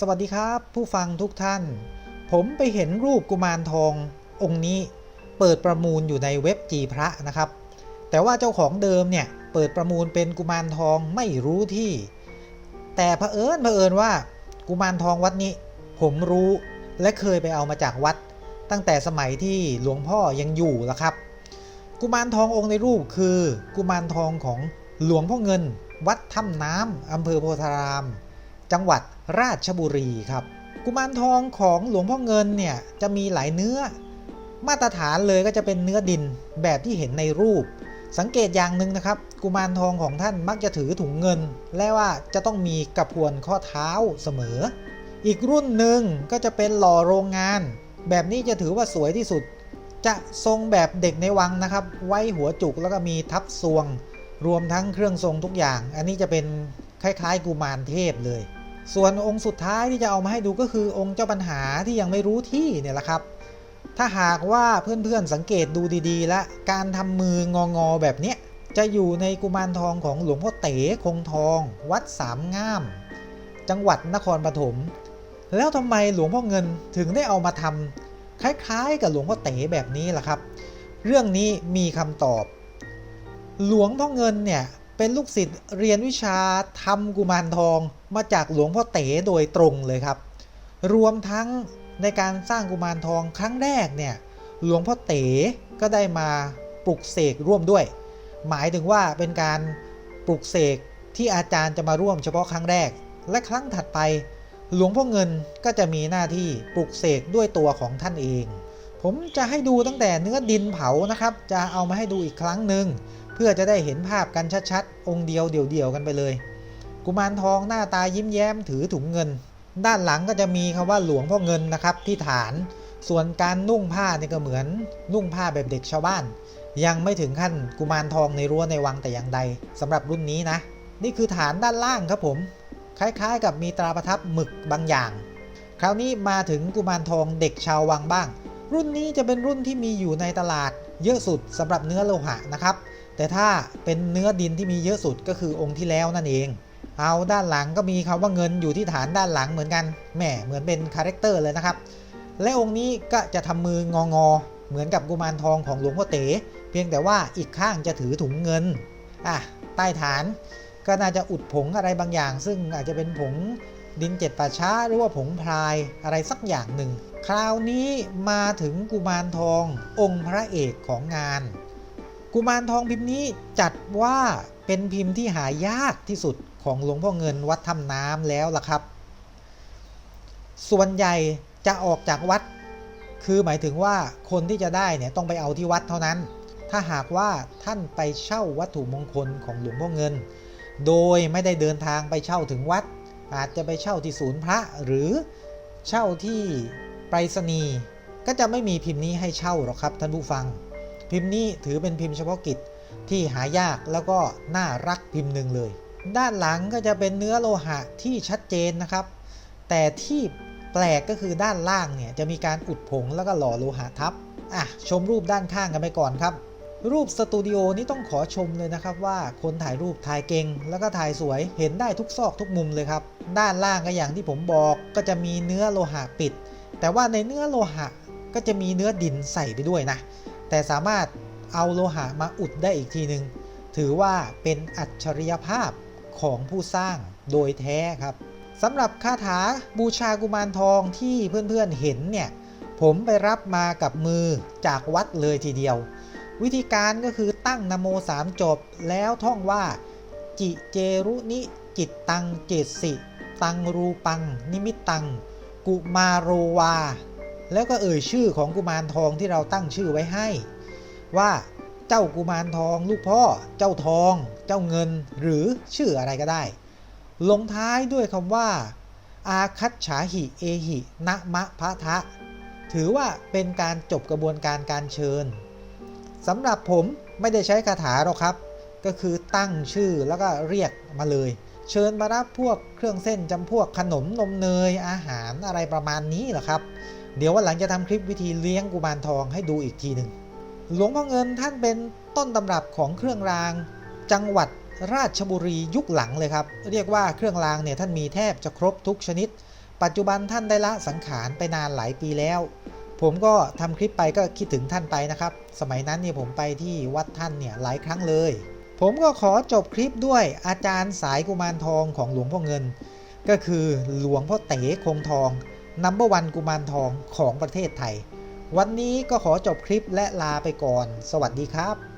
สวัสดีครับ ผู้ฟังทุกท่าน ผมไปเห็นรูปกุมารทององค์นี้เปิดประมูลอยู่ในเว็บจีพระนะครับ แต่ว่าเจ้าของเดิมเนี่ยเปิดประมูลเป็นกุมารทองไม่รู้ที่ แต่เผอิญเผอิญว่ากุมารทองวัดนี้ ผมรู้และเคยไปเอามาจากวัด ตั้งแต่สมัยที่หลวงพ่อยังอยู่แล้วครับ กุมารทององค์ในรูปคือ กุมารทองของหลวงพ่อเงิน วัดถ้ำน้ำอำเภอโพธาราม จังหวัดราชบุรีครับ กุมารทองของหลวงพ่อเงินเนี่ยจะมีหลายเนื้อ มาตรฐานเลยก็จะเป็นเนื้อดินแบบที่เห็นในรูป สังเกตอย่างหนึ่งนะครับ กุมารทองของท่านมักจะถือถุงเงิน และว่าจะต้องมีกระพวนข้อเท้าเสมอ อีกรุ่นหนึ่งก็จะเป็นหล่อโรงงาน แบบนี้จะถือว่าสวยที่สุด จะทรงแบบเด็กในวังนะครับ ไว้หัวจุกแล้วก็มีทับซวง รวมทั้งเครื่องทรงทุกอย่าง อันนี้จะเป็นคล้ายๆ กุมารเทพเลย ส่วนองค์สุดท้ายที่จะเอามาให้ดูก็คือองค์เจ้าปัญหาที่ยังไม่รู้ที่เนี่ยแหละครับ ถ้าหากว่าเพื่อนๆสังเกตดูดีๆ และการทำมืององอๆแบบเนี้ยจะอยู่ในกุมารทองของหลวงพ่อเต๋คงทอง วัดสามงาม จังหวัดนครปฐมแล้วทำไมหลวงพ่อเงินถึงได้เอามาทำคล้ายๆ กับหลวงพ่อเต๋แบบนี้ล่ะครับ เรื่องนี้มีคำตอบ หลวงพ่อเงินเนี่ยเป็นลูกศิษย์เรียนวิชาทำกุมารทอง มาจากหลวงพ่อเต๋โดยตรงเลยครับ รวมทั้งในการสร้างกุมารทองครั้งแรกเนี่ยหลวงพ่อเต๋ก็ได้มาปลุกเสกร่วมด้วย หมายถึงว่าเป็นการปลุกเสกที่อาจารย์จะมาร่วมเฉพาะครั้งแรก และครั้งถัดไป หลวงพ่อเงินก็จะมีหน้าที่ปลุกเสกด้วยตัวของท่านเอง ผมจะให้ดูตั้งแต่เนื้อดินเผานะครับ จะเอามาให้ดูอีกครั้งหนึ่งเพื่อจะได้เห็นภาพกันชัดๆ องค์เดียวเดี่ยวๆกันไปเลย กุมารทองหน้าตายิ้มแย้มถือถุงเงิน ด้านหลังก็จะมีคำว่าหลวงพ่อเงินนะครับที่ฐาน ส่วนการนุ่งผ้าเนี่ยก็เหมือนนุ่งผ้าแบบเด็กชาวบ้าน ยังไม่ถึงขั้นกุมารทองในรั้วในวังแต่อย่างใดสำหรับรุ่นนี้นะ นี่คือฐานด้านล่างครับผม คล้ายๆ กับมีตราประทับหมึกบางอย่าง คราวนี้มาถึงกุมารทองเด็กชาววังบ้าง รุ่นนี้จะเป็นรุ่นที่มีอยู่ในตลาด เยอะสุดสำหรับเนื้อโลหะนะครับ แต่ถ้าเป็นเนื้อดินที่มีเยอะสุดก็คือองค์ที่แล้วนั่นเอง เอาด้านหลังก็มีคำว่าเงินอยู่ที่ฐานด้านหลังเหมือนกันแหมเหมือนเป็นคาแรคเตอร์เลยนะครับ และองค์นี้ก็จะทำมืององอเหมือนกับกุมารทองของหลวงพ่อเต๋เพียงแต่ว่าอีกข้างจะถือถุงเงินอะใต้ฐานก็น่าจะอุดผงอะไรบางอย่าง ซึ่งอาจจะเป็นผงดินเจ็ดป่าช้าหรือว่าผงพรายอะไรสักอย่างหนึ่ง คราวนี้มาถึงกุมารทององค์พระเอกของงาน กุมารทองพิมพ์นี้จัดว่าเป็นพิมพ์ที่หายากที่สุด ของหลวงพ่อเงินวัดถ้ำน้ำแล้วล่ะครับ ส่วนใหญ่จะออกจากวัด คือหมายถึงว่าคนที่จะได้เนี่ยต้องไปเอาที่วัดเท่านั้น ถ้าหากว่าท่านไปเช่าวัตถุมงคลของหลวงพ่อเงิน โดยไม่ได้เดินทางไปเช่าถึงวัด อาจจะไปเช่าที่ศูนย์พระหรือเช่าที่ไปรษณีย์ก็จะไม่มีพิมพ์นี้ให้เช่าหรอกครับท่านผู้ฟัง พิมพ์นี้ถือเป็นพิมพ์เฉพาะกิจที่หายากแล้วก็น่ารักพิมพ์หนึ่งเลย ด้านหลังก็จะเป็นเนื้อโลหะที่ชัดเจนนะครับ แต่ที่แปลกก็คือด้านล่างเนี่ยจะมีการอุดผงแล้วก็หล่อโลหะทับอะชมรูปด้านข้างกันไปก่อนครับ รูปสตูดิโอนี้ต้องขอชมเลยนะครับว่าคนถ่ายรูปถ่ายเก่ง แล้วก็ถ่ายสวยเห็นได้ทุกซอกทุกมุมเลยครับ ด้านล่างก็อย่างที่ผมบอกก็จะมีเนื้อโลหะปิด แต่ว่าในเนื้อโลหะก็จะมีเนื้อดินใส่ไปด้วยนะ แต่สามารถเอาโลหะมาอุดได้อีกทีหนึ่งถือว่าเป็นอัจฉริยภาพ ของผู้สร้างโดยแท้ครับสำหรับคาถาบูชากุมารทองที่เพื่อนๆเห็นเนี่ย ผมไปรับมากับมือจากวัดเลยทีเดียว วิธีการก็คือตั้งนโมสามจบแล้วท่องว่า จิเจรุนิจิตตังเจตสิ ตังรูปัง นิมิตตัง กุมาโรวา แล้วก็เอ่ยชื่อของกุมารทองที่เราตั้งชื่อไว้ให้ ว่า จ้ากุมารทอง ลูกพ่อ เจ้าทอง เจ้าเงิน หรือชื่ออะไรก็ได้ ลงท้ายด้วยคำว่า อาคัตฉาหิเอหินะมะพะทะ ถือว่าเป็นการจบกระบวนการการเชิญสำหรับผมไม่ได้ใช้คาถาหรอกครับ ก็คือตั้งชื่อแล้วก็เรียกมาเลย เชิญมารับพวกเครื่องเส้นจำพวกขนมนมเนยอาหารอะไรประมาณนี้แหละครับ เดี๋ยววันหลังจะทำคลิปวิธีเลี้ยงกุมารทองให้ดูอีกทีหนึ่ง หลวงพ่อเงินท่านเป็นต้นตำรับของเครื่องราง จังหวัดราชบุรียุคหลังเลยครับ เรียกว่าเครื่องรางเนี่ยท่านมีแทบจะครบทุกชนิด ปัจจุบันท่านได้ละสังขารไปนานหลายปีแล้ว ผมก็ทำคลิปไปก็คิดถึงท่านไปนะครับ สมัยนั้นเนี่ยผมไปที่วัดท่านเนี่ยหลายครั้งเลย ผมก็ขอจบคลิปด้วยอาจารย์สายกุมารทองของหลวงพ่อเงิน ก็คือหลวงพ่อเต๋คงทองนัมเบอร์วันกุมารทองของประเทศไทย วันนี้ก็ขอจบคลิปและลาไปก่อน สวัสดีครับ